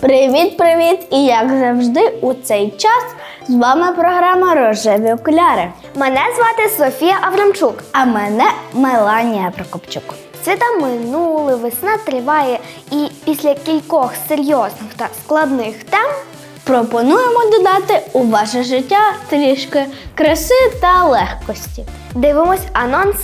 Привіт-привіт! І як завжди, у цей час з вами програма Рожеві окуляри. Мене звати Софія Аврамчук. А мене Меланія Прокопчук. Свята минули, весна триває, і після кількох серйозних та складних тем Пропонуємо додати у ваше життя трішки краси та легкості. дивимось анонс.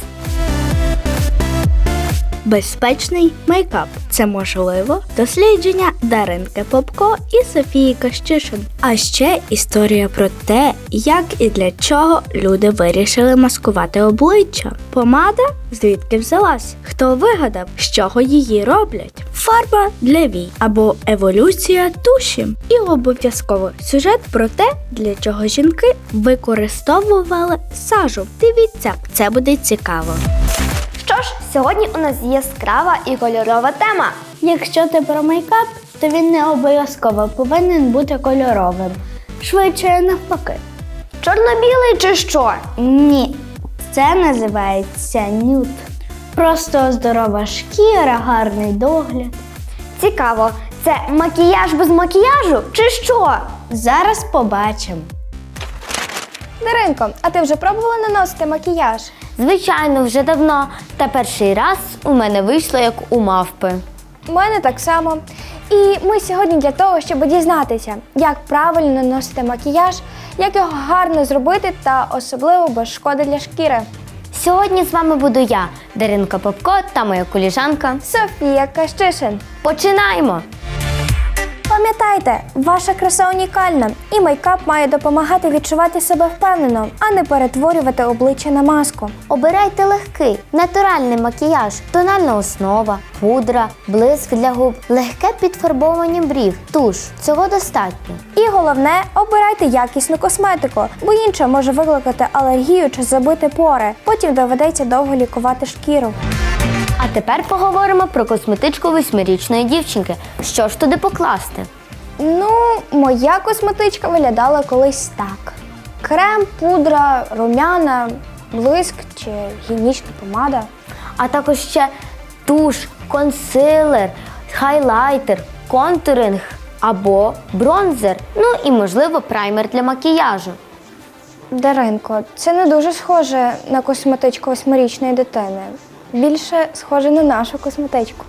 Безпечний мейкап це можливо дослідження Даринки Попко і Софії Кащишин. А ще історія про те, як і для чого люди вирішили маскувати обличчя. Помада звідки взялась? Хто вигадав, з чого її роблять? Фарба для вій або еволюція туші. І обов'язково сюжет про те, для чого жінки використовували сажу. Дивіться, це буде цікаво. Ж, сьогодні у нас яскрава і кольорова тема. Якщо ти про мейкап, то він не обов'язково повинен бути кольоровим. Швидше навпаки. Чорно-білий чи що? Ні, це називається нюд. Просто здорова шкіра, гарний догляд. Цікаво, це макіяж без макіяжу чи що? Зараз побачимо. Даринко, а ти вже пробувала наносити макіяж? Звичайно, вже давно. Та перший раз у мене вийшло як у мавпи. У мене так само. І ми сьогодні для того, щоб дізнатися, як правильно наносити макіяж, як його гарно зробити та особливо без шкоди для шкіри. Сьогодні з вами буду я, Даринка Попко та моя коліжанка. Софія Кащишин. Починаємо! Пам'ятайте, ваша краса унікальна, і мейкап має допомагати відчувати себе впевнено, а не перетворювати обличчя на маску. Обирайте легкий, натуральний макіяж, тональна основа, пудра, блиск для губ, легке підфарбовування брів, туш. Цього достатньо. І головне, обирайте якісну косметику, бо інша може викликати алергію чи забити пори. Потім доведеться довго лікувати шкіру. А тепер поговоримо про косметичку восьмирічної дівчинки. Що ж туди покласти? Ну, моя косметичка виглядала колись так: крем, пудра, румяна, блиск чи гігієнічна помада. А також ще туш, консилер, хайлайтер, контуринг або бронзер. Ну і можливо праймер для макіяжу. Даринко, це не дуже схоже на косметичку восьмирічної дитини. Більше схоже на нашу косметичку.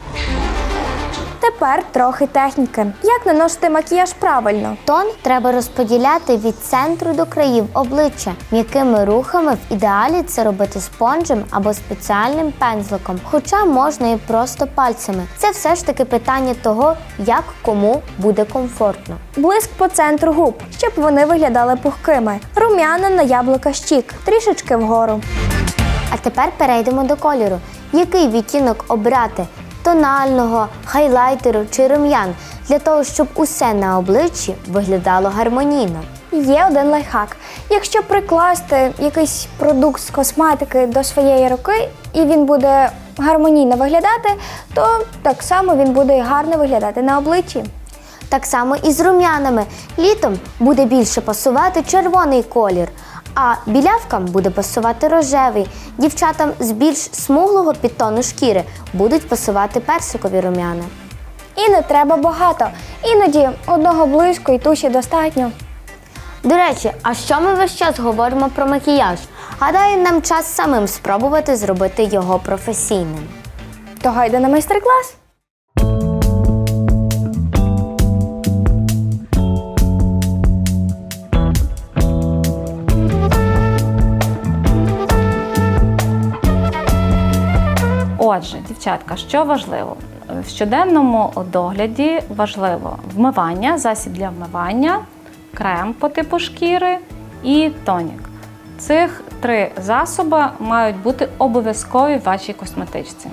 Тепер трохи техніки. Як наносити макіяж правильно? Тон треба розподіляти від центру до країв обличчя. М'якими рухами в ідеалі це робити спонжем або спеціальним пензликом, хоча можна і просто пальцями. Це все ж таки питання того, як кому буде комфортно. Блиск по центру губ, щоб вони виглядали пухкими. Румяна на яблука щік, трішечки вгору. А тепер перейдемо до кольору. Який відтінок обрати? Тонального, хайлайтеру чи рум'ян для того, щоб усе на обличчі виглядало гармонійно. Є один лайфхак. Якщо прикласти якийсь продукт з косметики до своєї руки, і він буде гармонійно виглядати, то так само він буде гарно виглядати на обличчі. Так само і з рум'янами. Літом буде більше пасувати червоний колір, а білявкам буде пасувати рожевий. Дівчатам з більш смуглого підтону шкіри будуть пасувати персикові рум'яни. І не треба багато. Іноді одного блиску і туші достатньо. До речі, а що ми весь час говоримо про макіяж? Гадаю, нам час самим спробувати зробити його професійним. То гайда на майстер-клас. Отже, дівчатка, що важливо? В щоденному догляді важливо вмивання, засіб для вмивання, крем по типу шкіри і тонік. Цих три засоби мають бути обов'язкові в вашій косметичці.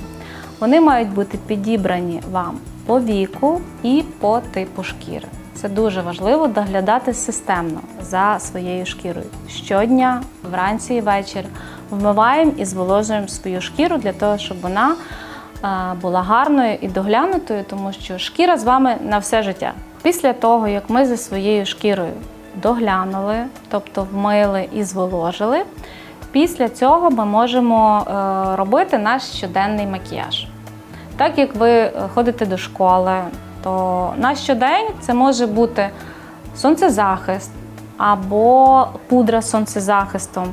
Вони мають бути підібрані вам по віку і по типу шкіри. Це дуже важливо доглядати системно за своєю шкірою. Щодня, вранці і ввечері вмиваємо і зволожуємо свою шкіру для того, щоб вона е, була гарною і доглянутою, тому що шкіра з вами на все життя. Після того, як ми за своєю шкірою доглянули, тобто вмили і зволожили, після цього ми можемо е, робити наш щоденний макіяж. Так як ви е, ходите до школи, то на щодень це може бути сонцезахист або пудра з сонцезахистом.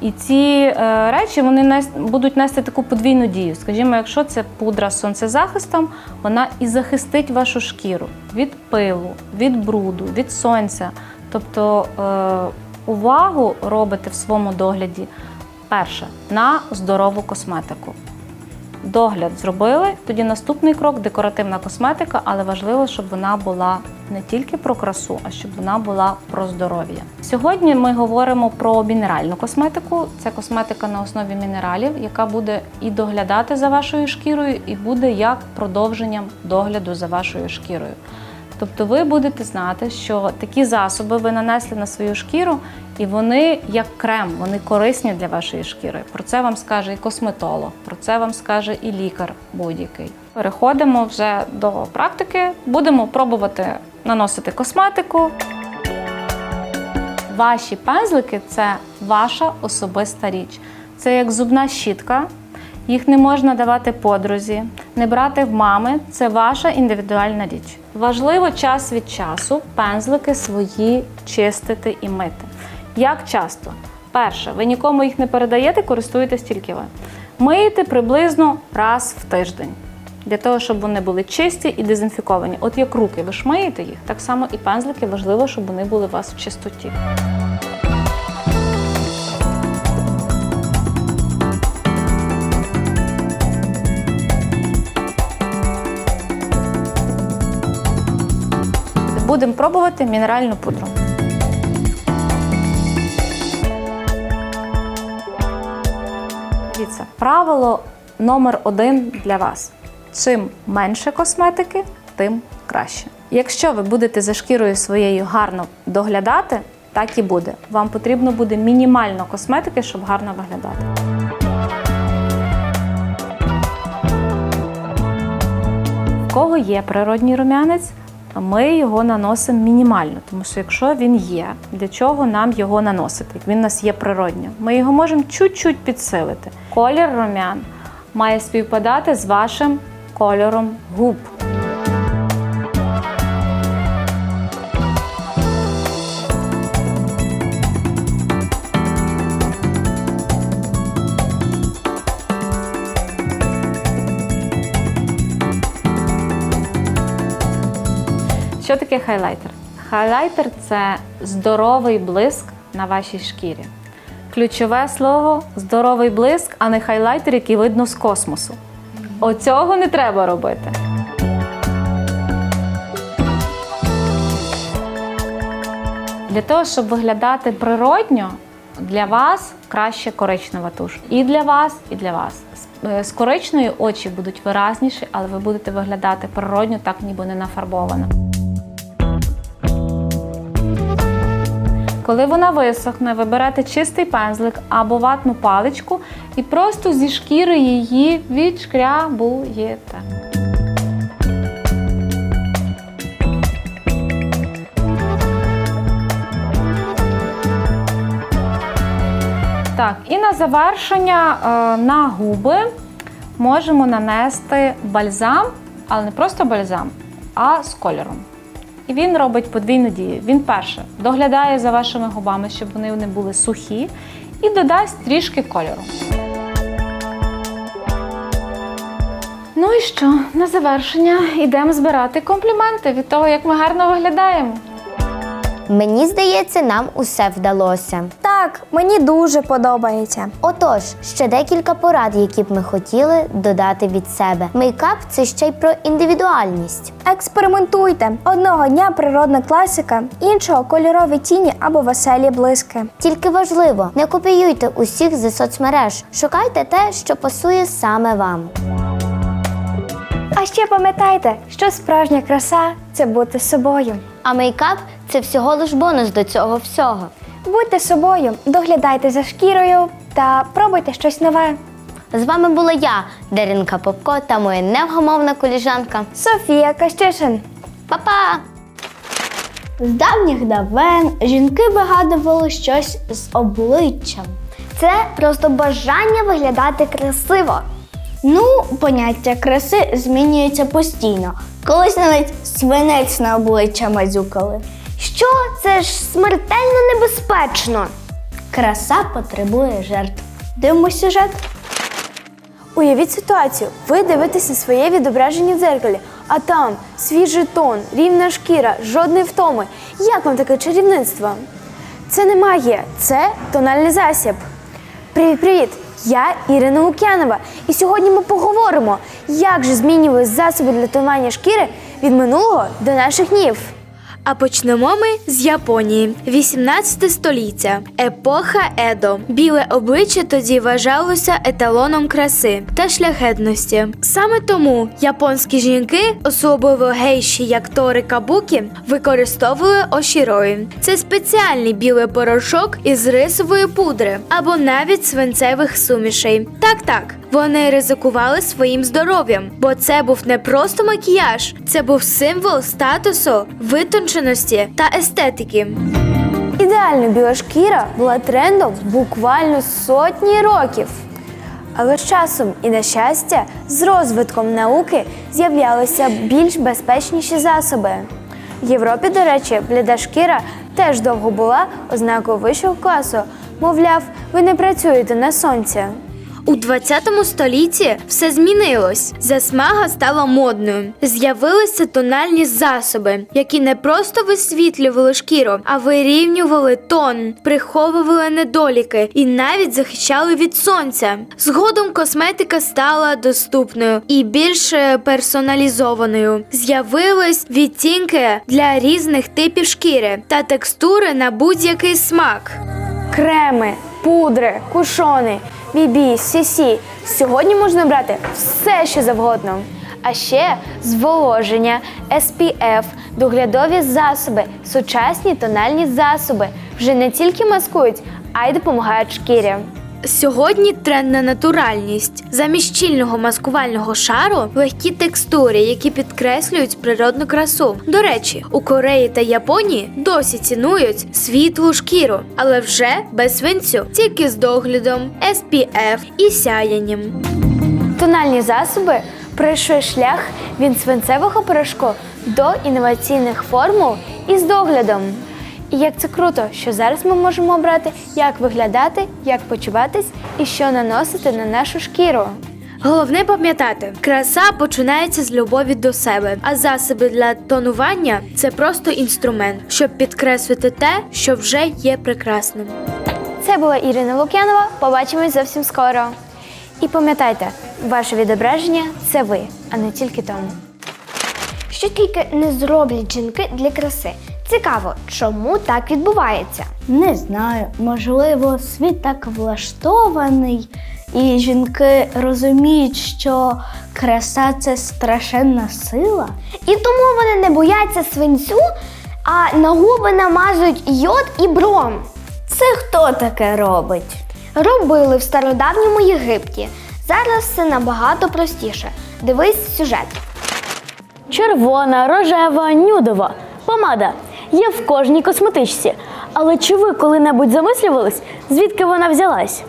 І ці е, речі вони будуть нести таку подвійну дію. Скажімо, якщо це пудра з сонцезахистом, вона і захистить вашу шкіру від пилу, від бруду, від сонця. Тобто е, увагу робите в своєму догляді перше на здорову косметику. Догляд зробили, тоді наступний крок декоративна косметика, але важливо, щоб вона була не тільки про красу, а щоб вона була про здоров'я. Сьогодні ми говоримо про мінеральну косметику. Це косметика на основі мінералів, яка буде і доглядати за вашою шкірою, і буде як продовженням догляду за вашою шкірою. Тобто ви будете знати, що такі засоби ви нанесли на свою шкіру, і вони як крем, вони корисні для вашої шкіри. Про це вам скаже і косметолог, про це вам скаже і лікар будь-який. Переходимо вже до практики. Будемо пробувати наносити косметику. Ваші пензлики це ваша особиста річ. Це як зубна щітка. Їх не можна давати подрузі, не брати в мами це ваша індивідуальна річ. Важливо час від часу пензлики свої чистити і мити. Як часто? Перше, ви нікому їх не передаєте, користуєтесь тільки ви. Миєте приблизно раз в тиждень. Для того, щоб вони були чисті і дезінфіковані. От як руки ви ж миєте їх, так само і пензлики важливо, щоб вони були у вас в чистоті. Будемо пробувати мінеральну пудру. Дивіться, правило номер один для вас: чим менше косметики, тим краще. Якщо ви будете за шкірою своєю гарно доглядати, так і буде. Вам потрібно буде мінімально косметики, щоб гарно виглядати. В кого є природній рум'янець, ми його наносимо мінімально, тому що якщо він є, для чого нам його наносити? Він у нас є природньо, ми його можемо чуть-чуть підсилити. Колір рум'ян має співпадати з вашим кольором губ. Що таке хайлайтер? Хайлайтер це здоровий блиск на вашій шкірі. Ключове слово здоровий блиск, а не хайлайтер, який видно з космосу. Оцього не треба робити. Для того, щоб виглядати природньо, для вас краще коричнева туш. І для вас, і для вас. З- е, З коричнею очі будуть виразніші, але ви будете виглядати природньо, так ніби не нафарбована. Коли вона висохне, ви берете чистий пензлик або ватну паличку і просто зі шкіри її відшкрябуєте. Так, і на завершення е, на губи можемо нанести бальзам, але не просто бальзам, а з кольором. І він робить подвійну дію. Він перше доглядає за вашими губами, щоб вони не були сухі, і додасть трішки кольору. Ну і що? На завершення йдемо збирати компліменти від того, як ми гарно виглядаємо. Мені здається, нам усе вдалося. Так, мені дуже подобається. Отож, ще декілька порад, які б ми хотіли додати від себе. Мейкап це ще й про індивідуальність. Експериментуйте. Одного дня природна класика, іншого кольорові тіні або веселі блиски. Тільки важливо, не копіюйте усіх зі соцмереж. Шукайте те, що пасує саме вам. А ще пам'ятайте, що справжня краса це бути собою. А мейкап це всього лиш бонус до цього всього. Будьте собою, доглядайте за шкірою та пробуйте щось нове. З вами була я, Даринка Попко, та моя невгамовна коліжанка. Софія Кащишин. Па-па! З давніх давен жінки вигадували щось з обличчям. Це просто бажання виглядати красиво. Ну, поняття краси змінюється постійно, Колись навіть свинець на обличчя мазюкали. Що? Це ж смертельно небезпечно. Краса потребує жертв. Дивимось сюжет. Уявіть ситуацію. Ви дивитеся своє відображення в дзеркалі, а там свіжий тон, рівна шкіра, жодної втоми. Як вам таке чарівництво? Це не магія, це тональний засіб. Привіт-привіт! Я Ірина Лук'янова, і сьогодні ми поговоримо, як же змінювали засоби для тонування шкіри від минулого до наших днів. А почнемо ми з Японії, 18 століття, епоха Едо. Біле обличчя тоді вважалося еталоном краси та шляхетності. Саме тому японські жінки, особливо гейші, як Тори Кабукі, використовували ошірої. Це спеціальний білий порошок із рисової пудри або навіть свинцевих сумішей. Так, так. Вони ризикували своїм здоров'ям, бо це був не просто макіяж, це був символ статусу, витонченості та естетики. Ідеально біла шкіра була трендом буквально сотні років. Але з часом і на щастя, з розвитком науки з'являлися більш безпечніші засоби. В Європі, до речі, бліда шкіра теж довго була ознакою вищого класу. Мовляв, ви не працюєте на сонці. У 20 столітті все змінилось. Засмага стала модною. З'явилися тональні засоби, які не просто висвітлювали шкіру, а вирівнювали тон, приховували недоліки і навіть захищали від сонця. Згодом косметика стала доступною і більш персоналізованою. З'явились відтінки для різних типів шкіри та текстури на будь-який смак. Креми, пудри, кушони, бібі, сісі. Сьогодні можна брати все, що завгодно. А ще зволоження, SPF, доглядові засоби, сучасні тональні засоби вже не тільки маскують, а й допомагають шкірі. Сьогодні тренд на натуральність. Замість щільного маскувального шару легкі текстури, які підкреслюють природну красу. До речі, у Кореї та Японії досі цінують світлу шкіру, але вже без свинцю, тільки з доглядом, SPF і сяянням. Тональні засоби пройшли шлях від свинцевого порошку до інноваційних формул із доглядом. І як це круто, що зараз ми можемо обрати, як виглядати, як почуватись і що наносити на нашу шкіру. Головне пам'ятати, краса починається з любові до себе, а засоби для тонування це просто інструмент, щоб підкреслити те, що вже є прекрасним. Це була Ірина Лук'янова. Побачимось зовсім скоро. І пам'ятайте, ваше відображення це ви, а не тільки тон. Що тільки не зроблять жінки для краси. Цікаво, чому так відбувається? Не знаю, можливо, світ так влаштований, і жінки розуміють, що краса це страшенна сила. І тому вони не бояться свинцю, а на губи намазують йод і бром. Це хто таке робить? Робили в стародавньому Єгипті. Зараз все набагато простіше. Дивись сюжет. Червона, рожева, нюдова. Помада є в кожній косметичці. Але чи ви коли-небудь замислювались, звідки вона взялась?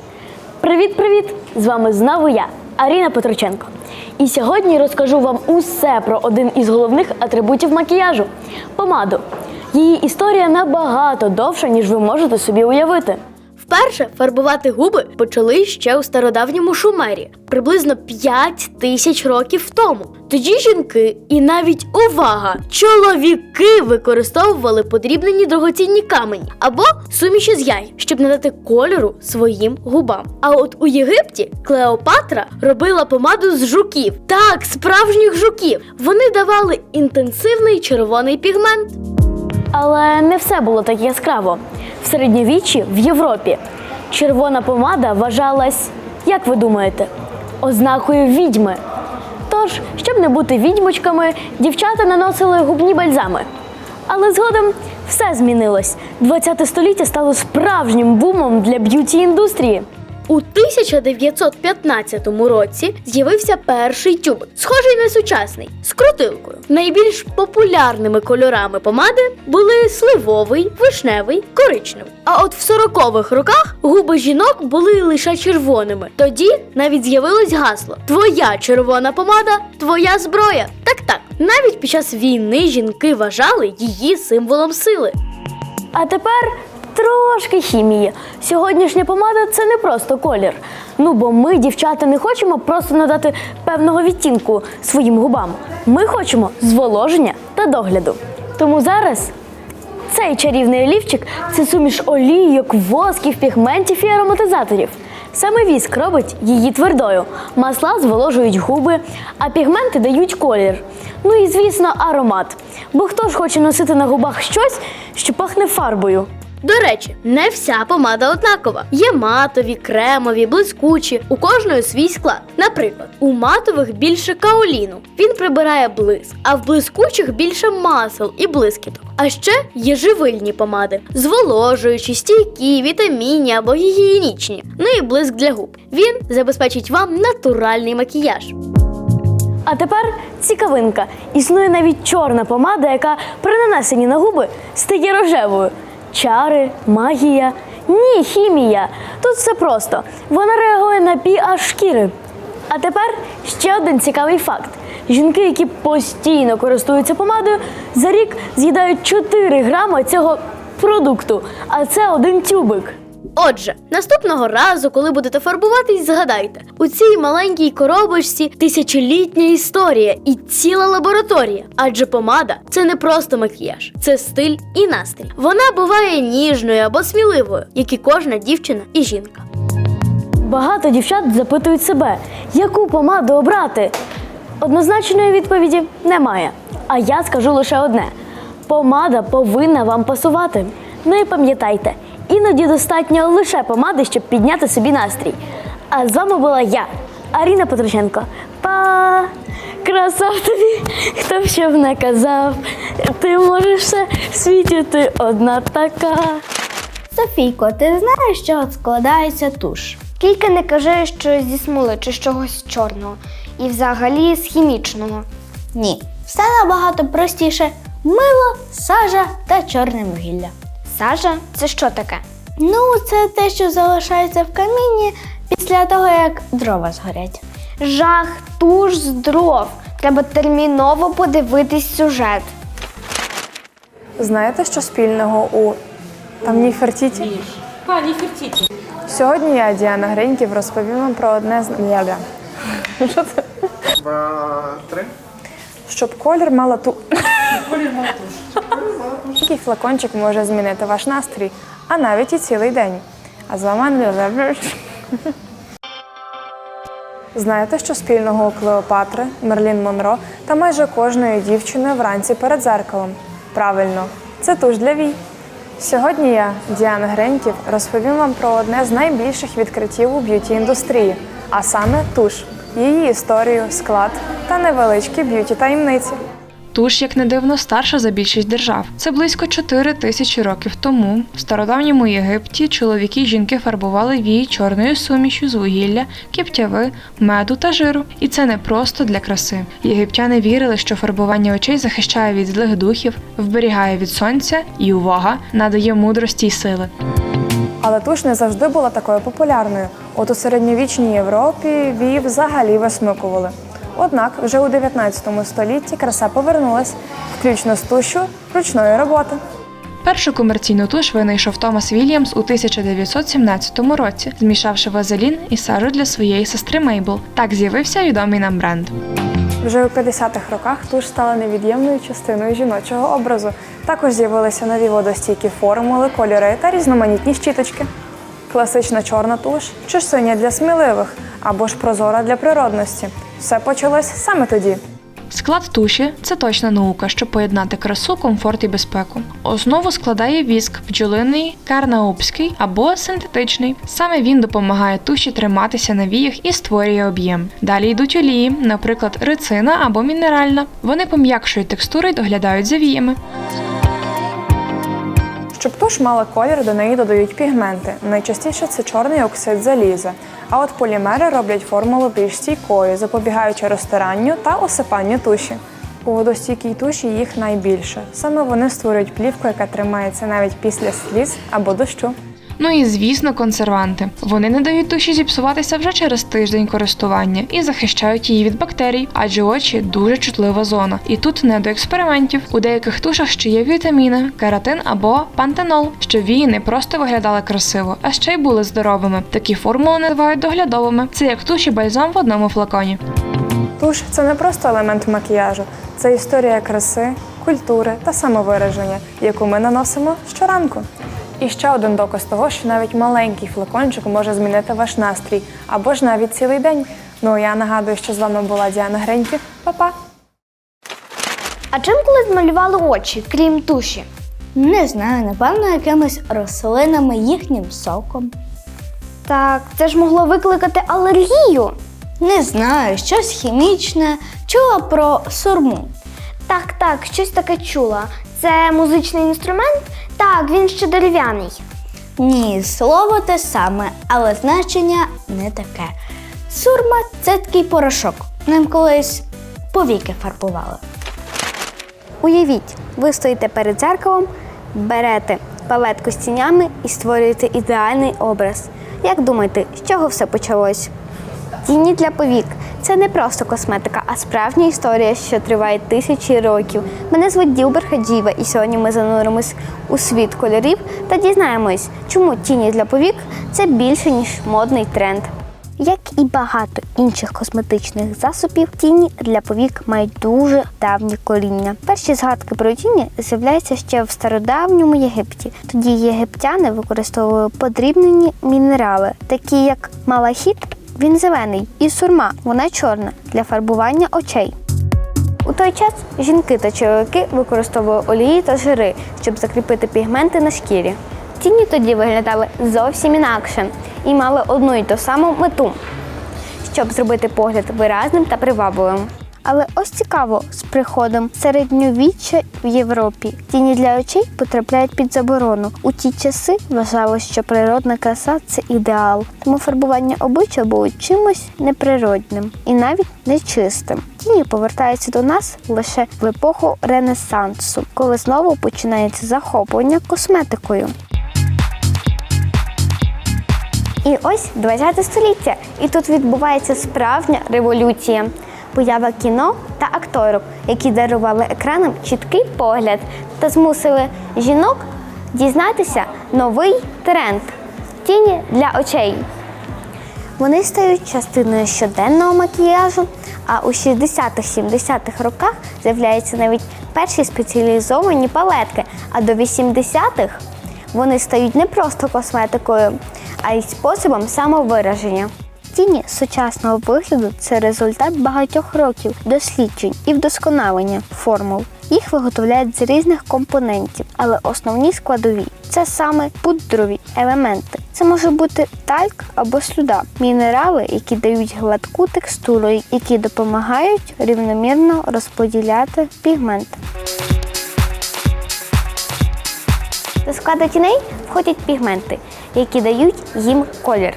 Привіт-привіт! З вами знову я, Аріна Петроченко. І сьогодні розкажу вам усе про один із головних атрибутів макіяжу помаду. Її історія набагато довша, ніж ви можете собі уявити. Вперше фарбувати губи почали ще у стародавньому Шумері, приблизно 5 тисяч років тому. Тоді жінки і навіть увага, чоловіки використовували подрібнені дорогоцінні камені або суміші з яй, щоб надати кольору своїм губам. А от у Єгипті Клеопатра робила помаду з жуків. Так, справжніх жуків. Вони давали інтенсивний червоний пігмент. Але не все було так яскраво. В середньовіччі в Європі червона помада вважалась, як ви думаєте, ознакою відьми. Тож, щоб не бути відьмочками, дівчата наносили губні бальзами. Але згодом все змінилось. ХХ століття стало справжнім бумом для б'юті індустрії. У 1915 році з'явився перший тюбик, схожий на сучасний, з крутилкою. Найбільш популярними кольорами помади були сливовий, вишневий, коричневий. А от в 40-х роках губи жінок були лише червоними. Тоді навіть з'явилось гасло: Твоя червона помада, твоя зброя. Так так, Навіть під час війни жінки вважали її символом сили. А тепер трошки хімії. Сьогоднішня помада це не просто колір. Ну бо ми, дівчата, не хочемо просто надати певного відтінку своїм губам. Ми хочемо зволоження та догляду. Тому зараз цей чарівний олівчик це суміш олійок, восків, пігментів і ароматизаторів. Саме віск робить її твердою. Масла зволожують губи, а пігменти дають колір. Ну і звісно, аромат. Бо хто ж хоче носити на губах щось, що пахне фарбою? До речі, не вся помада однакова. Є матові, кремові, блискучі, у кожної свій склад. Наприклад, у матових більше каоліну. Він прибирає блиск, а в блискучих більше масел і блискіток. А ще є живильні помади, зволожуючі, стійкі, вітамінні або гігієнічні. Ну і блиск для губ. Він забезпечить вам натуральний макіяж. А тепер цікавинка. Існує навіть чорна помада, яка при нанесенні на губи стає рожевою. Чари, магія. Ні, хімія. Тут все просто. Вона реагує на pH шкіри. А тепер ще один цікавий факт. Жінки, які постійно користуються помадою, за рік з'їдають 4 грами цього продукту, а це один тюбик. Отже, наступного разу, коли будете фарбуватись, згадайте, у цій маленькій коробочці тисячолітня історія і ціла лабораторія. Адже помада це не просто макіяж, це стиль і настрій. Вона буває ніжною або сміливою, як і кожна дівчина і жінка. Багато дівчат запитують себе, яку помаду обрати. Однозначної відповіді немає. А я скажу лише одне: помада повинна вам пасувати. Ну і пам'ятайте, іноді достатньо лише помади, щоб підняти собі настрій. А з вами була я, Аріна Петроченко. Па! Красав тобі, хто б що б не казав. Ти можеш все в світі, ти одна така. Софійко, ти знаєш, з чого складається туш? Тільки не кажи, що зі смоли чи з чогось чорного. І взагалі з хімічного. Ні, все набагато простіше: мило, сажа та чорне вугілля. Сажа це що таке? Ну, це те, що залишається в камінні після того, як дрова згорять. Жах, туш з дров. Треба терміново подивитись сюжет. Знаєте, що спільного у там Ніфертіті? Пані Фертіті. Сьогодні я, Діана Гриньків, розповім вам про одне з Ляля. Що це? Два, три. Щоб колір мала ту. Такий флакончик може змінити ваш настрій, а навіть і цілий день. А з вами Андрій. Знаєте, що спільного у Клеопатри, Мерлін Монро та майже кожної дівчини вранці перед зеркалом? Правильно, це туш для вій. Сьогодні я, Діана Греньків, розповім вам про одне з найбільших відкриттів у б'юті індустрії, а саме туш, її історію, склад та невеличкі б'юті таємниці. Туш, як не дивно, старша за більшість держав. Це близько 4 тисячі років тому. В стародавньому Єгипті чоловіки й жінки фарбували вії чорною сумішю з вугілля, кіптяви, меду та жиру. І це не просто для краси. Єгиптяни вірили, що фарбування очей захищає від злих духів, вберігає від сонця і увага надає мудрості й сили. Але туш не завжди була такою популярною. От у середньовічній Європі вії взагалі висмикували. Однак вже у 19 столітті краса повернулась, включно з тушу ручної роботи. Першу комерційну туш винайшов Томас Вільямс у 1917 році, змішавши вазелін і сажу для своєї сестри Мейбл. Так з'явився відомий нам бренд. Вже у 50-х роках туш стала невід'ємною частиною жіночого образу. Також з'явилися нові водостійкі формули, кольори та різноманітні щіточки. Класична чорна туш чи синя для сміливих, або ж прозора для природності. Все почалось саме тоді. Склад туші це точна наука, щоб поєднати красу, комфорт і безпеку. Основу складає віск бджолиний, карнаупський або синтетичний. Саме він допомагає туші триматися на віях і створює об'єм. Далі йдуть олії, наприклад, рицина або мінеральна. Вони пом'якшують текстури й доглядають за віями. Щоб туш мала колір, до неї додають пігменти. Найчастіше це чорний оксид заліза. А от полімери роблять формулу більш стійкою, запобігаючи розтиранню та осипанню туші. У водостійкій туші їх найбільше. Саме вони створюють плівку, яка тримається навіть після сліз або дощу. Ну і звісно, консерванти. Вони не дають туші зіпсуватися вже через тиждень користування і захищають її від бактерій, адже очі дуже чутлива зона. І тут не до експериментів. У деяких тушах ще є вітаміни, кератин або пантенол, щоб вії не просто виглядали красиво, а ще й були здоровими. Такі формули називають доглядовими. Це як туш і бальзам в одному флаконі. Туш це не просто елемент макіяжу, це історія краси, культури та самовираження, яку ми наносимо щоранку. І ще один доказ того, що навіть маленький флакончик може змінити ваш настрій або ж навіть цілий день. Ну я нагадую, що з вами була Діана Греньків. Па-па! А чим коли змалювали очі, крім туші? Не знаю, напевно, якимись рослинами, їхнім соком. Так, це ж могло викликати алергію. Не знаю, щось хімічне, чула про сурму. Так, так, щось таке чула. Це музичний інструмент? Так, він ще дерев'яний. Ні, слово те саме, але значення не таке. Сурма це такий порошок. Ним колись повіки фарбували. Уявіть, ви стоїте перед дзеркалом, берете палетку з тінями і створюєте ідеальний образ. Як думаєте, з чого все почалось? Тіні для повік це не просто косметика, а справжня історія, що триває тисячі років. Мене звуть Ділбер Хаджіва, і сьогодні ми зануримось у світ кольорів та дізнаємось, чому тіні для повік це більше ніж модний тренд. Як і багато інших косметичних засобів, тіні для повік мають дуже давні коріння. Перші згадки про тіні з'являються ще в стародавньому Єгипті. Тоді єгиптяни використовували подрібнені мінерали, такі як малахіт, він зелений, і сурма, вона чорна для фарбування очей. У той час жінки та чоловіки використовували олії та жири, щоб закріпити пігменти на шкірі. Тіні тоді виглядали зовсім інакше і мали одну й ту саму мету, щоб зробити погляд виразним та привабливим. Але ось цікаво, з приходом середньовіччя в Європі тіні для очей потрапляють під заборону. У ті часи вважалось, що природна краса це ідеал, тому фарбування обличчя було чимось неприродним і навіть нечистим. Тіні повертаються до нас лише в епоху Ренесансу, коли знову починається захоплення косметикою. І ось 20 століття, і тут відбувається справжня революція. Поява кіно та акторок, які дарували екранам чіткий погляд та змусили жінок дізнатися новий тренд тіні для очей. Вони стають частиною щоденного макіяжу, а у 60-70-х роках з'являються навіть перші спеціалізовані палетки, а до 80-х вони стають не просто косметикою, а й способом самовираження. Тіні сучасного вигляду це результат багатьох років досліджень і вдосконалення формул. Їх виготовляють з різних компонентів, але основні складові це саме пудрові елементи. Це може бути тальк або слюда, мінерали, які дають гладку текстуру, які допомагають рівномірно розподіляти пігмент. До складу тіней входять пігменти, які дають їм колір.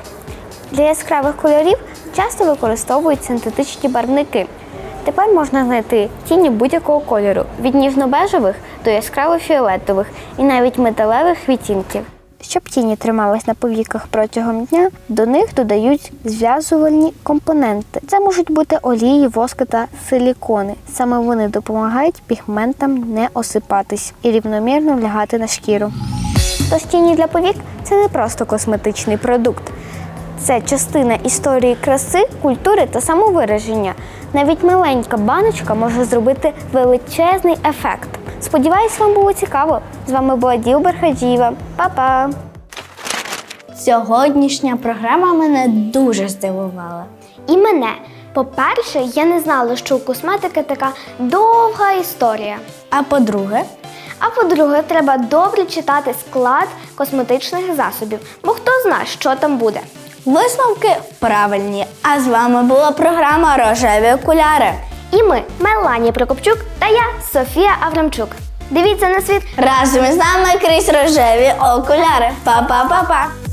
Для яскравих кольорів часто використовують синтетичні барвники. Тепер можна знайти тіні будь-якого кольору від ніжно-бежевих до яскраво-фіолетових і навіть металевих відтінків. Щоб тіні тримались на повіках протягом дня, до них додають зв'язувальні компоненти. Це можуть бути олії, воски та силікони. Саме вони допомагають пігментам не осипатись і рівномірно лягати на шкіру. Тож тіні для повік це не просто косметичний продукт. Це частина історії краси, культури та самовираження. Навіть маленька баночка може зробити величезний ефект. Сподіваюсь, вам було цікаво. З вами була Ділбер Хаджієва. Па-па! Сьогоднішня програма мене дуже здивувала. І мене. По-перше, я не знала, що у косметики така довга історія. А по-друге, А по-друге, треба добре читати склад косметичних засобів, бо хто знає, що там буде. Висновки правильні. А з вами була програма Рожеві окуляри. І ми Меланія Прокопчук та я Софія Аврамчук. Дивіться на світ Разом із нами крізь рожеві окуляри. Па-па-па-па!